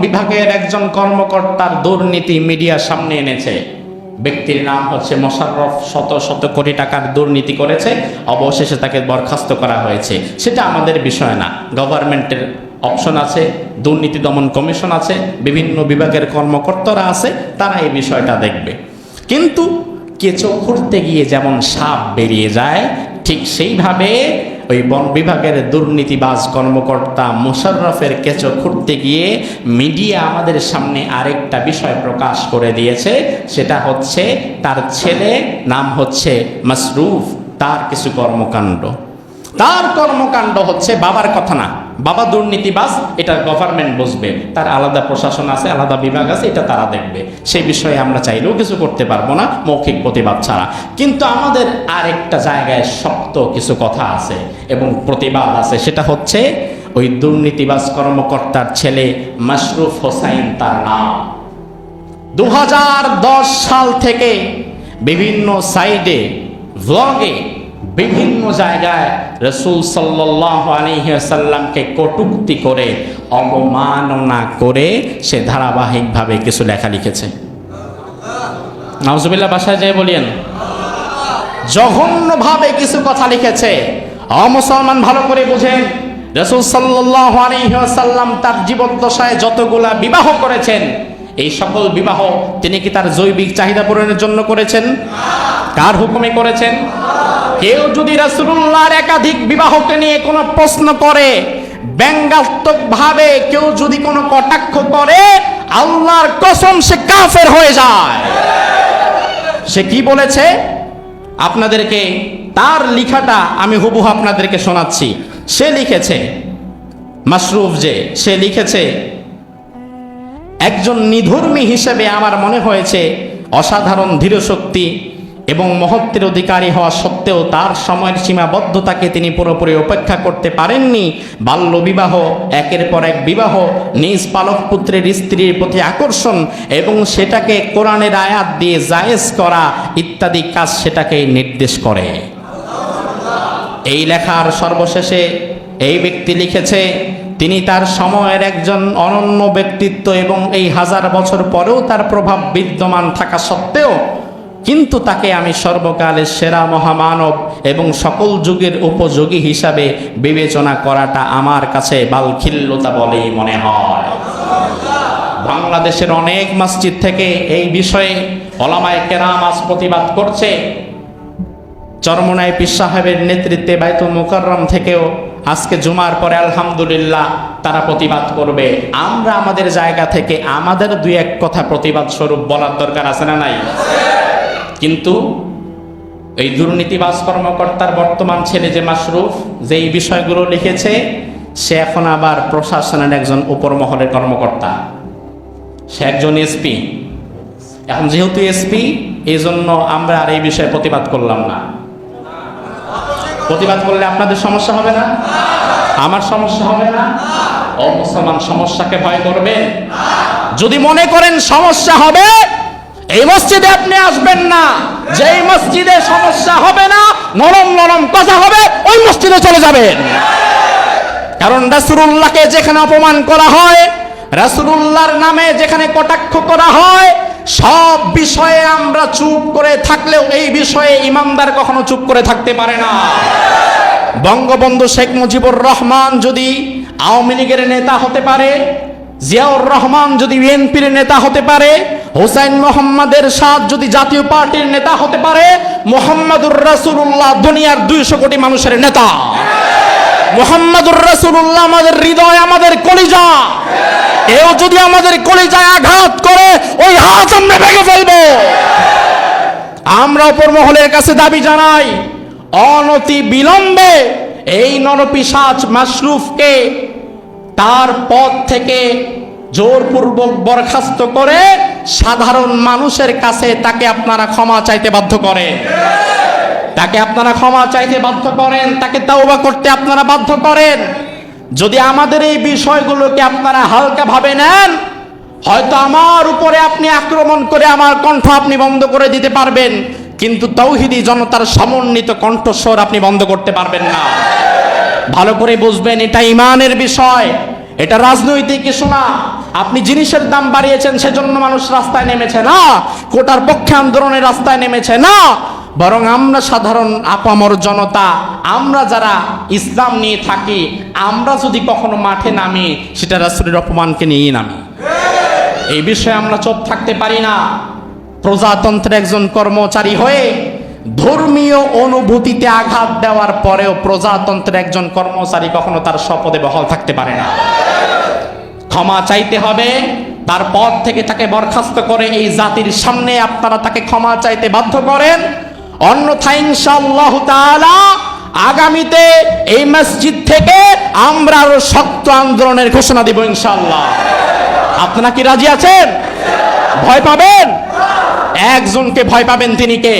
বিভাগের একজন কর্মকর্তার দুর্নীতি মিডিয়ার সামনে এনেছে। ব্যক্তির নাম হচ্ছে মোশাররফ শত শত কোটি টাকার দুর্নীতি করেছে। অবশেষে তাকে বরখাস্ত করা হয়েছে। সেটা আমাদের বিষয় না। গভর্নমেন্টের অপশন আছে, দুর্নীতি দমন কমিশন আছে, বিভিন্ন বিভাগের কর্মকর্তারা আছে, তারা এই বিষয়টা দেখবে। কিন্তু কেঁচো খুঁড়তে গিয়ে যেমন সাপ বেরিয়ে যায়, ঠিক সেইভাবে ওই বন বিভাগের দুর্নীতিবাজ কর্মকর্তা মোশাররফের কেঁচো খুঁড়তে গিয়ে মিডিয়া আমাদের সামনে আরেকটা বিষয় প্রকাশ করে দিয়েছে। সেটা হচ্ছে, তার ছেলে নাম হচ্ছে মাসরুফ, তার কিছু কর্মকাণ্ড। তার কর্মকাণ্ড হচ্ছে বাবার কথা না। বাবা দুর্নীতিবাস এটা গভর্নমেন্ট বুঝবে। তার আলাদা প্রশাসন আছে, আলাদা বিভাগ আছে, এটা তারা দেখবে। সেই বিষয়ে আমরা চাইলেও কিছু করতে পারব না, মৌখিক প্রতিবাদ ছাড়া। কিন্তু আমাদের আরেকটা জায়গায় শক্ত কিছু কথা আছে এবং প্রতিবাদ আছে। সেটা হচ্ছে ওই দুর্নীতিবাস কর্মকর্তার ছেলে মাশরুফ হোসাইন তার নাম। দু হাজার দশ সাল থেকে বিভিন্ন সাইডে ভ্লগে বিভিন্ন জায়গায় রসুল সাল্লাহ আলহিহাসাল্লামকে কটুক্তি করে, অবমাননা করে সে ধারাবাহিকভাবে কিছু লেখা লিখেছে। নাউজুবিল্লাহ, বাসায় যেয়ে বলিয়েন, জঘন্যভাবে কিছু কথা লিখেছে। অমুসলমান ভালো করে বুঝেন, রসুল সাল্লাহ আলহিহাসাল্লাম তার জীবদ্দশায় যতগুলা বিবাহ করেছেন এই সকল বিবাহ তিনি কি তার জৈবিক চাহিদা পূরণের জন্য করেছেন? কার হুকুমে করেছেন? কেউ যদি রাসূলুল্লাহর একাধিক বিবাহকে নিয়ে কোনো প্রশ্ন করে ব্যঙ্গাত্মক ভাবে কেউ যদি কোনো কটাক্ষ করে, আল্লাহর কসম সে কাফের হয়ে যায়। সে কি বলেছে? আপনাদেরকে তার লিখাটা আমি হুবহু আপনাদেরকে শোনাচ্ছি। সে লিখেছে, মাসরুফ যে, সে লিখেছে একজন নিধর্মী হিসেবে আমার মনে হয়েছে অসাধারণ ধীরশক্তি এবং মহত্বের অধিকারী হওয়া সত্ত্বেও তার সময়ের সীমাবদ্ধতাকে তিনি পুরোপুরি উপেক্ষা করতে পারেননি। বাল্য বিবাহ, একের পর এক বিবাহ, নিজ পালক পুত্রের স্ত্রীর প্রতি আকর্ষণ এবং সেটাকে কোরআনের আয়াত দিয়ে জায়েজ করা ইত্যাদি কাজ সেটাকে নির্দেশ করে। এই লেখার সর্বশেষে এই ব্যক্তি লিখেছে তিনি তার সময়ের একজন অনন্য ব্যক্তিত্ব এবং এই হাজার বছর পরেও তার প্রভাব বিদ্যমান থাকা সত্ত্বেও কিন্তু তাকে আমি সর্বকালের সেরা মহামানব এবং সকল যুগের উপযোগী হিসাবে বিবেচনা করাটা আমার কাছে বালখিল্যতা বলেই মনে হয়। বাংলাদেশের অনেক মসজিদ থেকে এই বিষয়ে অলামায় কেরাম আজ প্রতিবাদ করছে। চরমনায় পীর সাহেবের নেতৃত্বে বাইতুল মুকাররম থেকেও আজকে জুমার পরে আলহামদুলিল্লাহ তারা প্রতিবাদ করবে। আমরা আমাদের জায়গা থেকে আমাদের দুই এক কথা প্রতিবাদ স্বরূপ বলার দরকার আছে না নাই? কিন্তু এই দুর্নীতিবাজ কর্মকর্তার বর্তমান ছেলে যে মাসরুফ যে এই বিষয়গুলো লিখেছে, সে এখন আবার প্রশাসনের একজন উপর মহলের কর্মকর্তা। সে একজন এসপি। এখন যেহেতু এসপি এই জন্য আমরা আর এই বিষয়ে প্রতিবাদ করলাম না। প্রতিবাদ করলে আপনাদের সমস্যা হবে না? আমার সমস্যা হবে না? ও মুসলমান সমস্যাকে ভয় করবে? যদি মনে করেন সমস্যা হবে, এই মসজিদে আপনি আসবেন না। যেই মসজিদে সমস্যা হবে না, নরম নরম কথা হবে, ওই মসজিদে চলে যাবেন। কারণ রাসূলুল্লাহকে যেখানে অপমান করা হয়, রাসূলুল্লাহর নামে যেখানে কটাক্ষ করা হয় সব বিষয়ে আমরা চুপ করে থাকলেও এই বিষয়ে ইমানদার কখনো চুপ করে থাকতে পারে না। বঙ্গবন্ধু শেখ মুজিবুর রহমান যদি আওয়ামী লীগের নেতা হতে পারে, জিয়াউর রহমান যদি বিএনপির নেতা হতে পারে, হোসাইন মোহাম্মদের সাথ যদি জাতীয় পার্টির নেতা হতে পারে, মোহাম্মদুর রাসূলুল্লাহ দুনিয়ার দুইশো কোটি মানুষের নেতা। মোহাম্মদুর রাসূলুল্লাহ আমাদের হৃদয়, আমাদের কলিজা। এও যদি আমাদের কলিজায় আঘাত করে, ওই হাত আমরা ভেঙে ফেলব। আমরা অপর মহলের কাছে দাবি জানাই, অনতি বিলম্বে এই নরপিসাচ মাশরুফকে তার পদ থেকে জোরপূর্বক বরখাস্ত করে সাধারণ মানুষের কাছে তাকে আপনারা ক্ষমা চাইতে বাধ্য করে তাকে আপনারা ক্ষমা চাইতে বাধ্য করেন, তাকে তাওবা করতে আপনারা বাধ্য করেন। যদি আমাদের এই বিষয়গুলোকে আপনারা হালকা ভাবে নেন, হয়তো আমার উপরে আপনি আক্রমণ করে আমার কণ্ঠ আপনি বন্ধ করে দিতে পারবেন, কিন্তু তৌহিদি জনতার সমন্বিত কণ্ঠস্বর আপনি বন্ধ করতে পারবেন না। ভালো করে বুঝবেন, এটা ইমানের বিষয়, এটা রাজনৈতিক কিছু না। আপনি জিনিসের দাম বাড়িয়েছেন, সেজন্য মানুষ রাস্তায় নেমেছে না, কোটার পক্ষে আন্দোলনের রাস্তায় নেমেছে না। বরং আমরা সাধারণ আপামর জনতা, আমরা যারা ইসলাম নিয়ে থাকি, আমরা যদি কখনো মাঠে নামি, সেটা রাসূলের অপমানকে নিয়েই নামি। এই বিষয়ে আমরা চুপ থাকতে পারি না। প্রজাতন্ত্রের একজন কর্মচারী হয়ে ধর্মীয় অনুভূতিতে আঘাত দেওয়ার পরেও প্রজাতন্ত্রের একজন কর্মচারী কখনো তার শপথে বহাল থাকতে পারে না। ক্ষমা চাইতে হবে, তার পদ থেকে তাকে বরখাস্ত করে এই জাতির সামনে আপনারা তাকে ক্ষমা চাইতে বাধ্য করেন। অন্যথায় ইনশাআল্লাহ তাআলা আগামীতে এই মসজিদ থেকে আমরা আরও শক্ত আন্দোলনের ঘোষণা দিব ইনশাআল্লাহ। আপনারা কি রাজি আছেন? ভয় পাবেন? একজনকে ভয় পাবেন তিনি কে?